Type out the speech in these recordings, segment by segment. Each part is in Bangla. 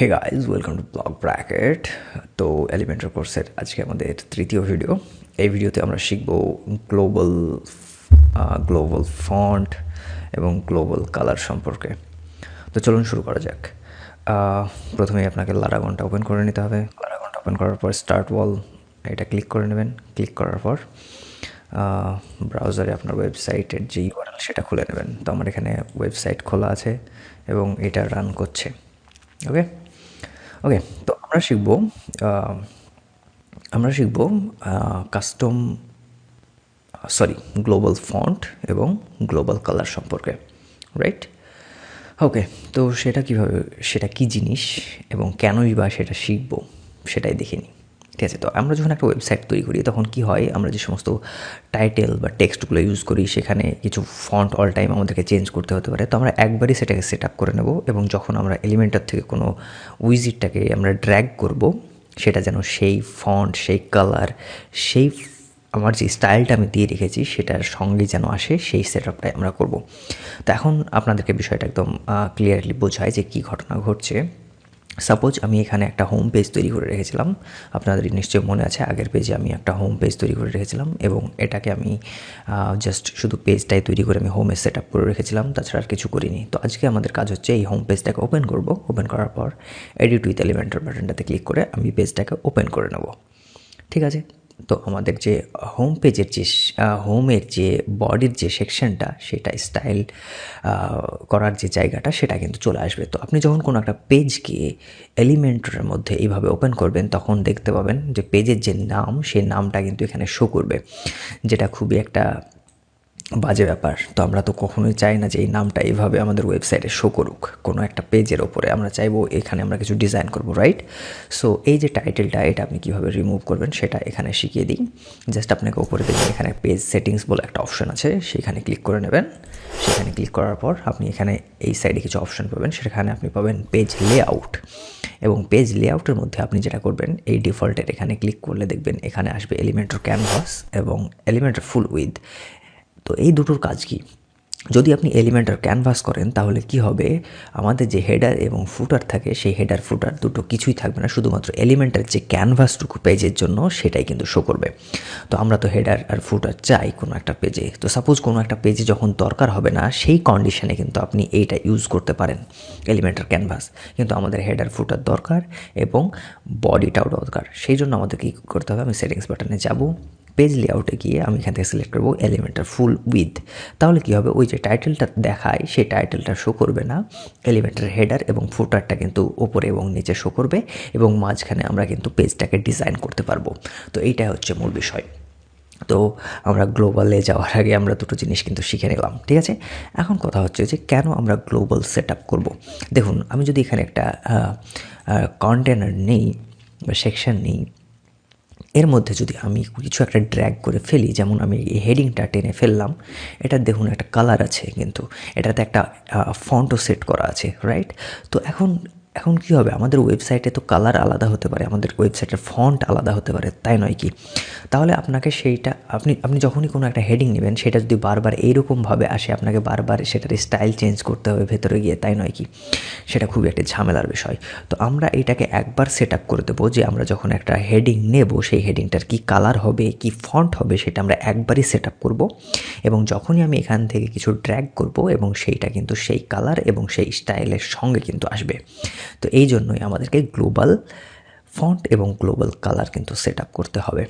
Hey guys welcome to blog bracket তো এলিমেন্টার কোর্সের আজকে আমাদের তৃতীয় ভিডিও এই ভিডিওতে আমরা শিখব গ্লোবাল গ্লোবাল ফন্ট এবং গ্লোবাল কালার সম্পর্কে। তো চলুন শুরু করা যাক। প্রথমেই আপনাকে লারাগনটা ওপেন করে নিতে হবে। লারাগনটা ওপেন করার পর স্টার্ট ওয়াল এটা ক্লিক করে নেবেন। ক্লিক করার পর ব্রাউজারে আপনার ওয়েবসাইটের যে ইউআরএল সেটা খুলে নেবেন। তো আমার এখানে ওয়েবসাইট খোলা আছে এবং এটা রান করছে। ওকে ওকে তো আমরা শিখব আমরা শিখব কাস্টম সরি গ্লোবাল ফন্ট এবং গ্লোবাল কালার সম্পর্কে রাইট ওকে তো সেটা কীভাবে, সেটা কি জিনিস এবং কেনই বা সেটা শিখব সেটাই দেখে নিই। ঠিক আছে, তো আমরা যখন একটা ওয়েবসাইট তৈরি করি, তখন কি হয়, আমরা যে সমস্ত টাইটেল বা টেক্সটগুলো ইউজ করি, সেখানে কিছু ফন্ট অল টাইম আমাদেরকে চেঞ্জ করতে হতে পারে। তো আমরা একবারই সেটাকে সেট আপ করে নেব এবং যখন আমরা এলিমেন্টার থেকে কোনো উইজিটটাকে আমরা ড্র্যাগ করব, সেটা যেন সেই ফন্ট সেই কালার সেই আমার যে স্টাইলটা আমি দিয়ে রেখেছি, সেটার সঙ্গে যেন আসে, সেই সেট আপটাই আমরা করব। তো এখন আপনাদেরকে বিষয়টা একদম ক্লিয়ারলি বোঝায় যে কী ঘটনা ঘটছে। সাপোজ আমি এখানে একটা হোম পেজ তৈরি করে রেখেছিলাম। আপনাদের নিশ্চয়ই মনে আছে, আগের পেজে আমি একটা হোম পেজ তৈরি করে রেখেছিলাম এবং এটাকে আমি জাস্ট শুধু পেজটাই তৈরি করে আমি হোমে সেট আপ করে রেখেছিলাম, তাছাড়া আর কিছু করিনি। তো আজকে আমাদের কাজ হচ্ছে এই হোম পেজটাকে ওপেন করব। ওপেন করার পর এডিট উইথ এলিমেন্টার বাটনটাতে ক্লিক করে আমি পেজটাকে ওপেন করে নেব। ঠিক আছে? তো আমাদের যে হোম পেজের যে হোমের যে বডির যে সেকশনটা সেটা স্টাইল করার যে জায়গাটা, সেটা কিন্তু চলে আসবে। তো আপনি যখন কোনো একটা পেজকে এলিমেন্টের মধ্যে এইভাবে ওপেন করবেন, তখন দেখতে পাবেন যে পেজের যে নাম সেই নামটা কিন্তু এখানে শো করবে। যেটা খুবই একটা বাজে ব্যাপার। তো আমরা তো কখনোই চাই না যে এই নামটা এইভাবে আমাদের ওয়েবসাইটে শো করুক। কোনো একটা পেজের ওপরে আমরা চাইব এখানে আমরা কিছু ডিজাইন করব রাইট সো এই যে টাইটেলটা এটা আপনি কীভাবে রিমুভ করবেন সেটা এখানে শিখিয়ে দিই। জাস্ট আপনাকে ওপরে দেখবেন এখানে পেজ সেটিংস বলে একটা অপশন আছে। সেখানে ক্লিক করে নেবেন। সেখানে ক্লিক করার পর আপনি এখানে এই সাইডে কিছু অপশন পাবেন। সেখানে আপনি পাবেন পেজ লেআউট এবং পেজ লেআউটের মধ্যে আপনি যেটা করবেন, এই ডিফল্টের এখানে ক্লিক করলে দেখবেন এখানে আসবে এলিমেন্টার ক্যানভাস এবং এলিমেন্টার ফুল উইথ তো এই দুটোর কাজ কি? যদি আপনি এলিমেন্টার ক্যানভাস করেন, তাহলে কি হবে? আমাদের যে হেডার এবং ফুটার থাকে, সেই হেডার ফুটার দুটো কিছুই থাকবে না। শুধুমাত্র এলিমেন্টার যে ক্যানভাসটুকু পেজের জন্য, সেটাই কিন্তু শো করবে। তো আমরা তো হেডার আর ফুটার চাই কোনো একটা পেজে তো সাপোজ কোনো একটা পেজে যখন দরকার হবে না, সেই কন্ডিশনে কিন্তু আপনি এইটা ইউজ করতে পারেন এলিমেন্টার ক্যানভাস কিন্তু আমাদের হেডার ফুটার দরকার এবং বডিটাও দরকার। সেই জন্য আমাদের কী করতে হবে? আমি সেটিংস বাটনে যাব। পেজ লেআউটে গিয়ে আমি এখান থেকে সিলেক্ট করব এলিমেন্টার ফুল উইথ তাহলে কী হবে? ওই যে টাইটেলটা দেখায়, সেই টাইটেলটা শো করবে না। এলিমেন্টার হেডার এবং ফুটারটা কিন্তু ওপরে এবং নিচে শো করবে এবং মাঝখানে আমরা কিন্তু পেজটাকে ডিজাইন করতে পারব। তো এইটাই হচ্ছে মূল বিষয়। তো আমরা গ্লোবালে যাওয়ার আগে আমরা দুটো জিনিস কিন্তু শিখে নিলাম, ঠিক আছে? এখন কথা হচ্ছে যে কেন আমরা গ্লোবাল সেট আপ করব? দেখুন, আমি যদি এখানে একটা কন্টেনার নেই বা সেকশন নেই এর মধ্যে যদি আমি কিছু একটা ড্র্যাগ করে ফেলি, যেমন আমি এই হেডিংটা টেনে ফেললাম এটা দেখুন একটা কালার আছে কিন্তু, এটাতে একটা ফন্টও সেট করা আছে রাইট তো এখন এখন কী হবে? আমাদের ওয়েবসাইটে তো কালার আলাদা হতে পারে, আমাদের ওয়েবসাইটের ফন্ট আলাদা হতে পারে, তাই নয় কি? তাহলে আপনাকে সেইটা, আপনি আপনি যখনই কোনো একটা হেডিং নেবেন, সেটা যদি বারবার এইরকমভাবে আসে, আপনাকে বারবার সেটার স্টাইল চেঞ্জ করতে হবে ভেতরে গিয়ে, তাই নয় কি? সেটা খুবই একটা ঝামেলার বিষয়। তো আমরা এটাকে একবার সেট আপ করে দেবো যে আমরা যখন একটা হেডিং নেব, সেই হেডিংটার কি কালার হবে, কি ফন্ট হবে, সেটা আমরা একবারই সেট আপ করব এবং যখনই আমি এখান থেকে কিছু ড্র্যাগ করব এবং সেইটা কিন্তু সেই কালার এবং সেই স্টাইলের সঙ্গে কিন্তু আসবে। তো এই জন্যই আমাদেরকে গ্লোবাল ফন্ট এবং গ্লোবাল কালার কিন্তু সেট আপ করতে হবে।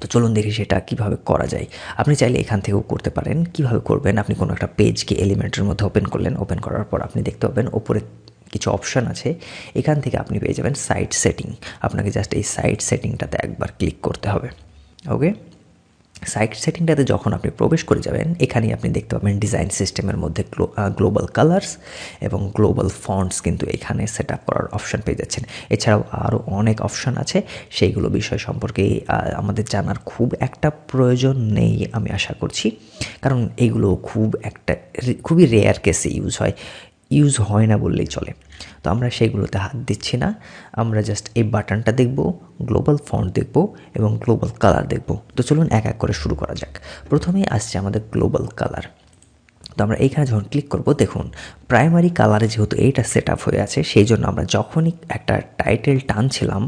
তো চলুন দেখি সেটা কীভাবে করা যায়। আপনি চাইলে এখান থেকেও করতে পারেন। কীভাবে করবেন? আপনি কোনো একটা পেজকে এলিমেন্টের মধ্যে ওপেন করলেন। ওপেন করার পর আপনি দেখতে পাবেন ওপরে কিছু অপশান আছে। এখান থেকে আপনি পেয়ে যাবেন সাইট সেটিং আপনাকে জাস্ট এই সাইট সেটিংটাতে একবার ক্লিক করতে হবে। ওকে সাইট সেটিংটাতে যখন আপনি প্রবেশ করে যাবেন, এখানেই আপনি দেখতে পাবেন ডিজাইন সিস্টেমের মধ্যে গ্লোবাল কালার্স এবং গ্লোবাল ফন্টস কিন্তু এখানে সেট আপ করার অপশান পেয়ে যাচ্ছেন। এছাড়াও আরও অনেক অপশান আছে। সেইগুলো বিষয় সম্পর্কে আমাদের জানার খুব একটা প্রয়োজন নেই আমি আশা করছি। কারণ এইগুলো খুব একটা, খুবই রেয়ার কেসে ইউজ হয়। ইউজ হয় না বললেই চলে। তো আমরা সেইগুলোতে হাত দিচ্ছি না। আমরা জাস্ট এই বাটনটা দেখব গ্লোবাল ফন্ট দেখব এবং গ্লোবাল কালার দেখব। তো চলুন এক এক করে শুরু করা যাক। প্রথমেই আসছে আমাদের গ্লোবাল কালার তো তো আমরা এইখানে যখন ক্লিক করব, দেখুন প্রাইমারি কালারে যেহেতু এইটা সেট আপ হয়ে আছে, সেই জন্য আমরা যখনই একটা টাইটেল টানছিলাম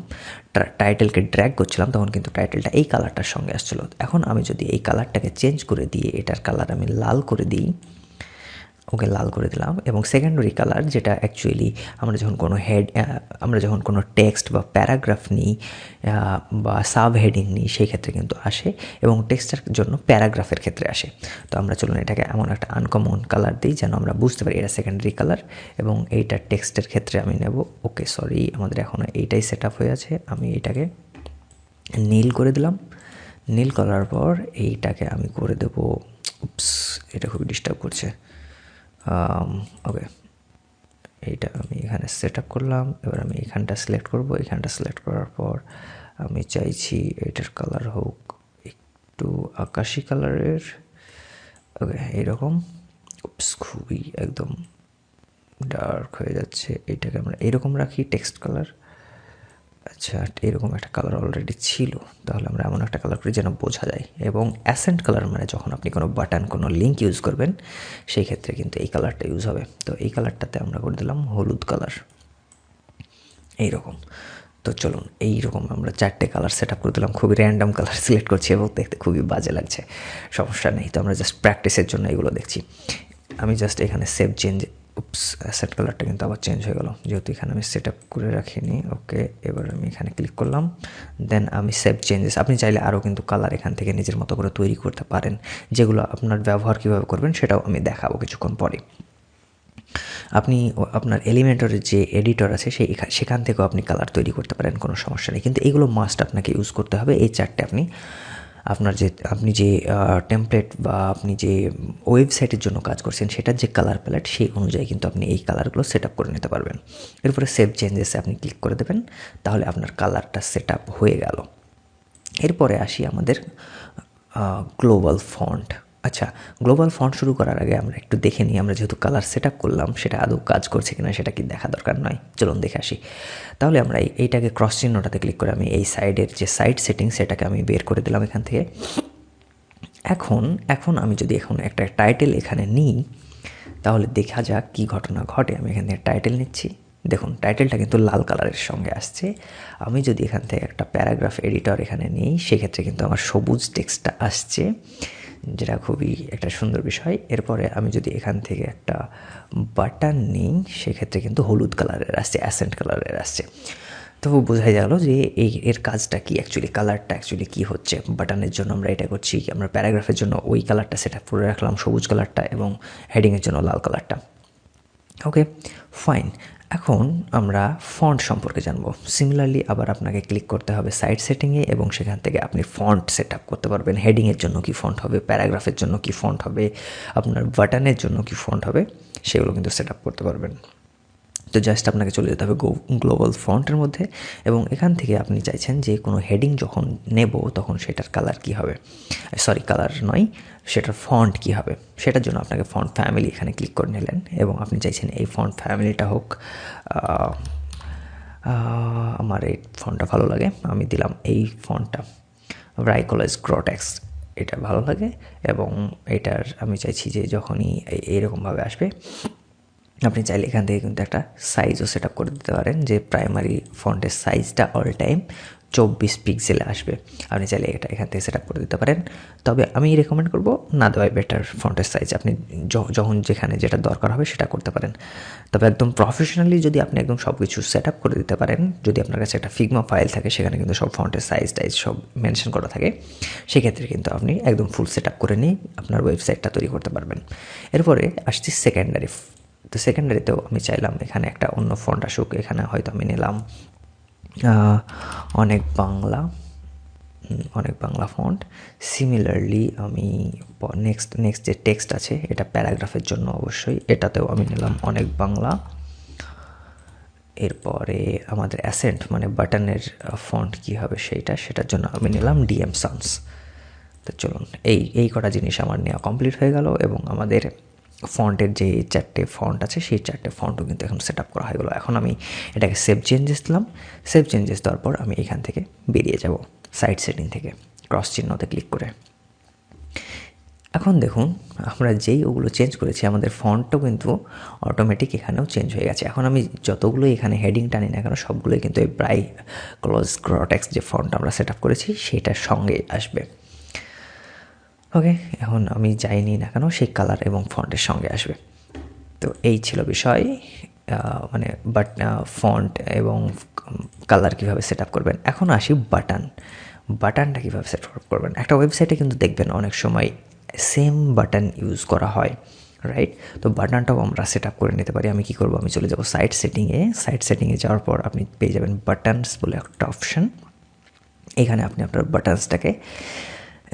টাইটেলকে ড্র্যাগ করছিলাম, তখন কিন্তু টাইটেলটা এই কালারটার সঙ্গে আসছিল। এখন আমি যদি এই কালারটাকে চেঞ্জ করে দিয়ে, এটার কালার আমি লাল করে দিই ওকে লাল করে দিলাম এবং সেকেন্ডারি কালার যেটা অ্যাকচুয়ালি আমরা যখন কোনো হেড আমরা যখন কোনো টেক্সট বা প্যারাগ্রাফ নিই বা সাব হেডিং নিই, সেই ক্ষেত্রে কিন্তু আসে এবং টেক্সটের জন্য প্যারাগ্রাফের ক্ষেত্রে আসে। তো আমরা চলুন এটাকে এমন একটা আনকমন কালার দিই যেন আমরা বুঝতে পারি এটা সেকেন্ডারি কালার এবং এইটা টেক্সটের ক্ষেত্রে আমি নেব। ওকে সরি আমাদের এখনও এইটাই সেট আপ হয়ে আছে। আমি এটাকে নীল করে দিলাম। নীল করার পর এইটাকে আমি করে দেবো। উপস এটা খুবই ডিস্টার্ব করছে। ওকে um, এইটা আমি এখানে সেট আপ করলাম। এবার আমি এখানটা সিলেক্ট করব। এখানটা সিলেক্ট করার পর আমি চাইছি এটার কালার হোক একটু আকাশি কালারের ওকে এইরকম খুবই একদম ডার্ক হয়ে যাচ্ছে। এইটাকে আমরা এরকম রাখি টেক্সট কালার আচ্ছা এরকম একটা কালার অলরেডি ছিল, তাহলে আমরা এমন একটা কালার করি যেন বোঝা যায়। এবং অ্যাসেন্ট কালার মানে যখন আপনি কোনো বাটন কোনো লিঙ্ক ইউজ করবেন, সেই ক্ষেত্রে কিন্তু এই কালারটা ইউজ হবে। তো এই কালারটাতে আমরা করে দিলাম হলুদ কালার এইরকম। তো চলুন, এইরকম আমরা চারটে কালার সেট আপ করে দিলাম। খুবই র্যান্ডাম কালার সিলেক্ট করছি এবং দেখতে খুবই বাজে লাগছে। সমস্যা নেই। তো আমরা জাস্ট প্র্যাকটিসের জন্য এগুলো দেখছি। আমি জাস্ট এখানে সেভ চেঞ্জ উপস সেট কালারটা কিন্তু আবার চেঞ্জ হয়ে গেল। যেহেতু এখানে আমি সেট আপ করে রাখিনি ওকে এবার আমি এখানে ক্লিক করলাম। দেন আমি সেভ চেঞ্জেস আপনি চাইলে আরও কিন্তু কালার এখান থেকে নিজের মতো করে তৈরি করতে পারেন। যেগুলো আপনার ব্যবহার কীভাবে করবেন সেটাও আমি দেখাবো কিছুক্ষণ পরে। আপনি আপনার এলিমেন্টরের যে এডিটর আছে সেই সেখান থেকেও আপনি কালার তৈরি করতে পারেন, কোনো সমস্যা নেই। কিন্তু এইগুলো মাস্ট আপনাকে ইউজ করতে হবে, এই চারটে আপনি আপনার যে, আপনি যে টেমপ্লেট বা আপনি যে ওয়েবসাইটের জন্য কাজ করছেন, সেটার যে কালার প্যালেট সেই অনুযায়ী কিন্তু আপনি এই কালারগুলো সেট করে নিতে পারবেন। এরপরে সেভ চেঞ্জেসে আপনি ক্লিক করে দেবেন, তাহলে আপনার কালারটা সেট আপ হয়ে গেল। এরপরে আসি আমাদের গ্লোবাল ফন্ট আচ্ছা গ্লোবাল ফন্ট শুরু করার আগে আমরা একটু দেখে নিই, আমরা যেহেতু কালার সেট করলাম, সেটা আদৌ কাজ করছে কিনা সেটা কি দেখা দরকার নয়। চলুন দেখে আসি। তাহলে আমরা এইটাকে ক্রস চিহ্নটাতে ক্লিক করে আমি এই সাইডের যে সাইড সেটিং সেটাকে আমি বের করে দিলাম এখান থেকে। এখন এখন আমি যদি এখন একটা টাইটেল এখানে নিই, তাহলে দেখা যাক কী ঘটনা ঘটে। আমি এখান থেকে টাইটেল নিচ্ছি। দেখুন টাইটেলটা কিন্তু লাল কালারের সঙ্গে আসছে। আমি যদি এখান থেকে একটা প্যারাগ্রাফ এডিটর এখানে নিই, সেক্ষেত্রে কিন্তু আমার সবুজ টেক্সটটা আসছে। যেটা খুবই একটা সুন্দর বিষয়। এরপরে আমি যদি এখান থেকে একটা বাটন নিই, সেক্ষেত্রে কিন্তু হলুদ কালারের আসছে, অ্যাসেন্ট কালারের আসছে। তো বোঝাই গেল যে এই এর কাজটা কি অ্যাকচুয়ালি কালারটা অ্যাকচুয়ালি কী হচ্ছে? বাটনের জন্য আমরা এটা করছি, আমরা প্যারাগ্রাফের জন্য ওই কালারটা সেটা করে রাখলাম, সবুজ কালারটা এবং হেডিংয়ের জন্য লাল কালারটা। ওকে ফাইন এখন আমরা ফন্ট সম্পর্কে জানব। সিমিলারলি আবার আপনাকে ক্লিক করতে হবে সাইড সেটিংয়ে এবং সেখান থেকে আপনি ফন্ট সেট আপ করতে পারবেন। হেডিংয়ের জন্য কি ফন্ট হবে প্যারাগ্রাফের জন্য কি ফন্ট হবে, আপনার বাটনের জন্য কি ফন্ট হবে, সেগুলো কিন্তু সেট আপ করতে পারবেন। তো জাস্ট আপনাকে চলে যেতে হবে গ্লোবাল ফন্টের মধ্যে এবং এখান থেকে আপনি চাইছেন যে কোনো হেডিং যখন নেব তখন সেটার কালার কী হবে? সরি কালার নয়, সেটার ফন্ট কী হবে? সেটার জন্য আপনাকে ফন্ট ফ্যামিলি এখানে ক্লিক করে নিলেন এবং আপনি চাইছেন এই ফন্ট ফ্যামিলিটা হোক আমার এই ফন্টটা ভালো লাগে, আমি দিলাম এই ফন্টটা ব্রাইকোলাইজ গ্রোটেক্স এটা ভালো লাগে এবং এটার আমি চাইছি যে যখনই এইরকমভাবে আসবে আপনি চাইলে এখান থেকে কিন্তু একটা সাইজও সেট করে দিতে পারেন, যে প্রাইমারি ফন্টের সাইজটা অল টাইম চব্বিশ পিক্সেলে আসবে। আপনি চাইলে এটা এখান থেকে সেট আপ করে দিতে পারেন। তবে আমি রেকমেন্ড করব না দেওয়াই বেটার ফন্টের সাইজ আপনি যখন যেখানে যেটা দরকার হবে সেটা করতে পারেন। তবে একদম প্রফেশনালি যদি আপনি একদম সব কিছু সেট আপ করে দিতে পারেন, যদি আপনার কাছে একটা ফিগমা ফাইল থাকে, সেখানে কিন্তু সব ফন্টের সাইজ টাইজ সব মেনশন করা থাকে, সেক্ষেত্রে কিন্তু আপনি একদম ফুল সেট করে নিয়ে আপনার ওয়েবসাইটটা তৈরি করতে পারবেন। এরপরে আসছি সেকেন্ডারি তো সেকেন্ডারিতেও আমি চাইলাম এখানে একটা অন্য ফন্ট আসুক, এখানে হয়তো আমি নিলাম অনেক বাংলা অনেক বাংলা ফন্ট সিমিলারলি আমি নেক্সট নেক্সট যে টেক্সট আছে, এটা প্যারাগ্রাফের জন্য অবশ্যই, এটাতেও আমি নিলাম অনেক বাংলা। এরপরে আমাদের অ্যাসেন্ট মানে বাটনের ফন্ট কী হবে সেইটা, সেটার জন্য আমি নিলাম ডিএম সানস তো চলুন, এই এই কটা জিনিস আমার নেওয়া কমপ্লিট হয়ে গেল এবং আমাদের ফন্টের যে চারটে ফন্ট আছে, সেই চারটে ফন্টও কিন্তু এখন সেট আপ করা হয়ে গেলো। এখন আমি এটাকে সেভ চেঞ্জেস দিলাম। সেভ চেঞ্জেস দেওয়ার পর আমি এখান থেকে বেরিয়ে যাব সাইড সেটিং থেকে ক্রস চিহ্নতে ক্লিক করে। এখন দেখুন, আমরা যেই ওগুলো চেঞ্জ করেছি, আমাদের ফন্টটাও কিন্তু অটোমেটিক এখানেও চেঞ্জ হয়ে গেছে। এখন আমি যতগুলো এখানে হেডিং টানি না কেন, সবগুলোই কিন্তু এই ব্রাই ক্লোজ ক্রটেক্স যে ফন্ট আমরা সেট আপ করেছি, সেটার সঙ্গে আসবে। ওকে এখন আমি যাইনি না কেন, সেই কালার এবং ফন্টের সঙ্গে আসবে। তো এই ছিল বিষয় মানে বাট ফন্ট এবং কালার কীভাবে সেট আপ করবেন। এখন আসি বাটন বাটনটা কীভাবে সেট আপ করবেন? একটা ওয়েবসাইটে কিন্তু দেখবেন অনেক সময় সেম বাটন ইউজ করা হয় রাইট তো বাটনটাও আমরা সেট আপ করে নিতে পারি। আমি কী করব? আমি চলে যাব সাইট সেটিংয়ে সাইট সেটিংয়ে যাওয়ার পর আপনি পেয়ে যাবেন বাটনস বলে একটা অপশান এখানে আপনি আপনার বাটনসটাকে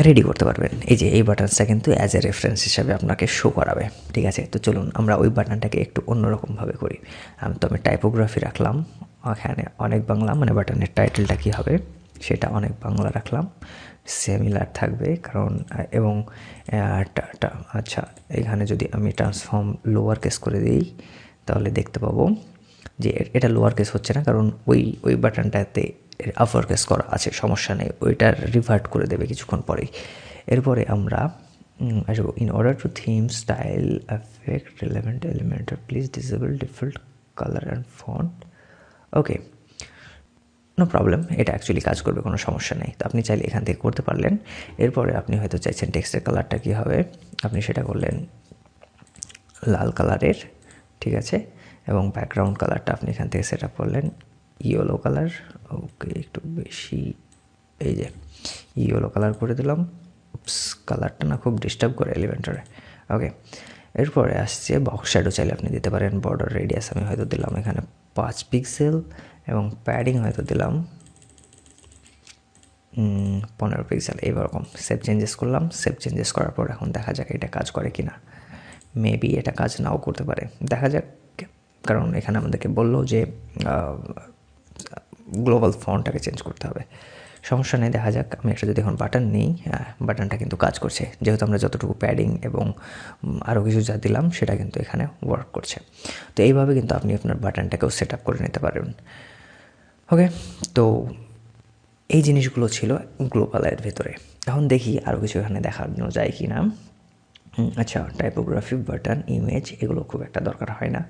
রেডি করতে পারবেন। এই যে, এই বাটনসটা কিন্তু অ্যাজ এ রেফারেন্স হিসাবে আপনাকে শো করাবে। ঠিক আছে? তো চলুন, আমরা ওই বাটনটাকে একটু অন্যরকমভাবে করি। তো আমি টাইপোগ্রাফি রাখলাম। ওখানে অনেক বাংলা মানে বাটনের টাইটেলটা কী হবে? সেটা অনেক বাংলা রাখলাম। সেমিলার থাকবে, কারণ এবং আচ্ছা এখানে যদি আমি ট্রান্সফর্ম লোয়ার কেস করে দিই, তাহলে দেখতে পাবো যে এটা লোয়ার কেস হচ্ছে না, কারণ ওই ওই বাটনটাতে আপার কেস করা আছে, সমস্যা নেই, ওইটার রিভার্ট করে দেবে কিছুক্ষণ পরেই। এরপরে আমরা আসব। In order to theme style effect relevant element please disable default colour and font okay no problem এটা অ্যাকচুয়ালি কাজ করবে, কোনো সমস্যা নেই। তো আপনি চাইলে এখান থেকে করতে পারলেন। এরপরে আপনি হয়তো চাইছেন টেক্সটের কালারটা কী হবে? আপনি সেটা করলেন লাল কালারের ঠিক আছে? এবং ব্যাকগ্রাউন্ড কালারটা আপনি এখান থেকে সেট আপ করলেন। ইয়েলো কালার ওকে একটু বেশি, এই যে ইয়েলো কালার করে দিলাম। কালারটা না খুব ডিস্টার্ব করে এলিভেন্টারে ওকে এরপরে আসছে বক্স শ্যাডো চাইলে আপনি দিতে পারেন। বর্ডার রেডিয়াস আমি হয়তো দিলাম এখানে পাঁচ পিক্সেল এবং প্যাডিং হয়তো দিলাম। পনেরো পিক্সেল এইরকম। সেভ চেঞ্জেস করলাম। সেভ চেঞ্জেস করার পর এখন দেখা যাক এটা কাজ করে কি না মেবি এটা কাজ নাও করতে পারে। দেখা যাক কারণ এখানে আমাদেরকে বলল যে গ্লোবাল ফন্টটাকে চেঞ্জ করতে হবে। সমস্যা নেই, দেখা যাক। আমি একটা যদি এখন বাটন নিই বাটনটা কিন্তু কাজ করছে। যেহেতু আমরা যতটুকু প্যাডিং এবং আরও কিছু যা দিলাম, সেটা কিন্তু এখানে ওয়ার্ক করছে। তো এইভাবে কিন্তু আপনি আপনার বাটনটাকেও সেট আপ করে নিতে পারবেন ওকে তো এই জিনিসগুলো ছিল গ্লোবালের ভেতরে। এখন দেখি আরও কিছু এখানে দেখানো যায় কি না আচ্ছা টাইপোগ্রাফি বাটন ইমেজ এগুলো খুব একটা দরকার হয় না।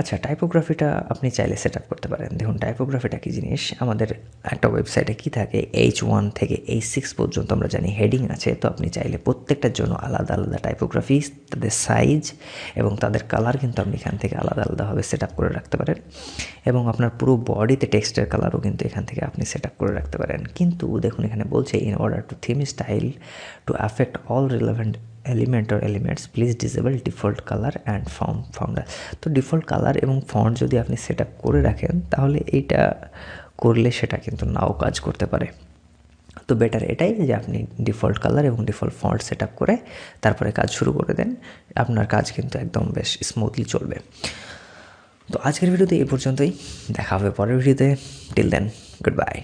আচ্ছা টাইপোগ্রাফিটা আপনি চাইলে সেট আপ করতে পারেন। দেখুন টাইপোগ্রাফিটা কী জিনিস? আমাদের একটা ওয়েবসাইটে কী থাকে? এইচ ওয়ান থেকে এইচ সিক্স পর্যন্ত আমরা জানি হেডিং আছে। তো আপনি চাইলে প্রত্যেকটার জন্য আলাদা আলাদা টাইপোগ্রাফি তাদের সাইজ এবং তাদের কালার কিন্তু আপনি এখান থেকে আলাদা আলাদাভাবে সেট আপ করে রাখতে পারেন। এবং আপনার পুরো বডিতে টেক্সটের কালারও কিন্তু এখান থেকে আপনি সেট আপ করে রাখতে পারেন। কিন্তু দেখুন, এখানে বলছে in order to theme style to affect all relevant element or elements please disable default colour and form founder তো ডিফল্ট কালার এবং ফন্ট যদি আপনি সেট করে রাখেন, তাহলে এইটা করলে সেটা কিন্তু নাও কাজ করতে পারে। তো বেটার এটাই যে আপনি ডিফল্ট কালার এবং ডিফল্ট ফন্ট সেট করে তারপরে কাজ শুরু করে দেন। আপনার কাজ কিন্তু একদম বেশ স্মুথলি চলবে। তো আজকের ভিডিওতে এই পর্যন্তই। দেখা হবে পরের ভিডিওতে। Till then good bye